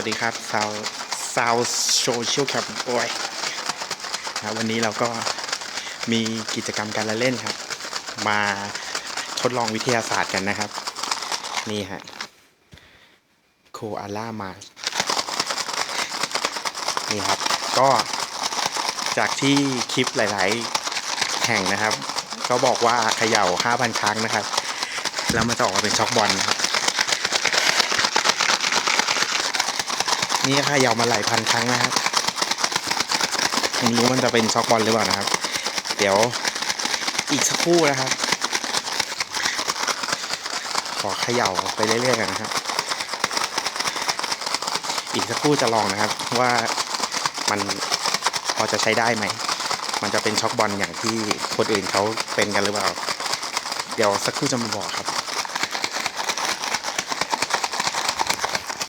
วัสดีครับซาวซาวโซเชียลครับโอ้ยนะวันนี้เราก็มีกิจกรรมการละเล่นครับ มาทดลองวิทยาศาสตร์กันนะครับ นี่ฮะโคอาล่ามา นี่ครับ ก็จากที่คลิปหลาย ๆ แห่งนะครับ ก็บอกว่าเขย่า 5,000 ครั้งนะครับ แล้วมันจะออกมาเป็นช็อกบอลนะครับ นี่ค่ะยาวมาหลายพันครั้งนะครับไม่รู้มันจะเป็นช็อกบอลหรือเปล่านะครับ เดี๋ยวอีกสักครู่นะครับ ขอเขย่าไปเรื่อยๆกันนะครับ อีกสักครู่จะลองนะครับว่ามันพอจะใช้ได้ไหม มันจะเป็นช็อกบอลอย่างที่คนอื่นเขาเป็นกันหรือเปล่า เดี๋ยวสักครู่จะมาบอกครับ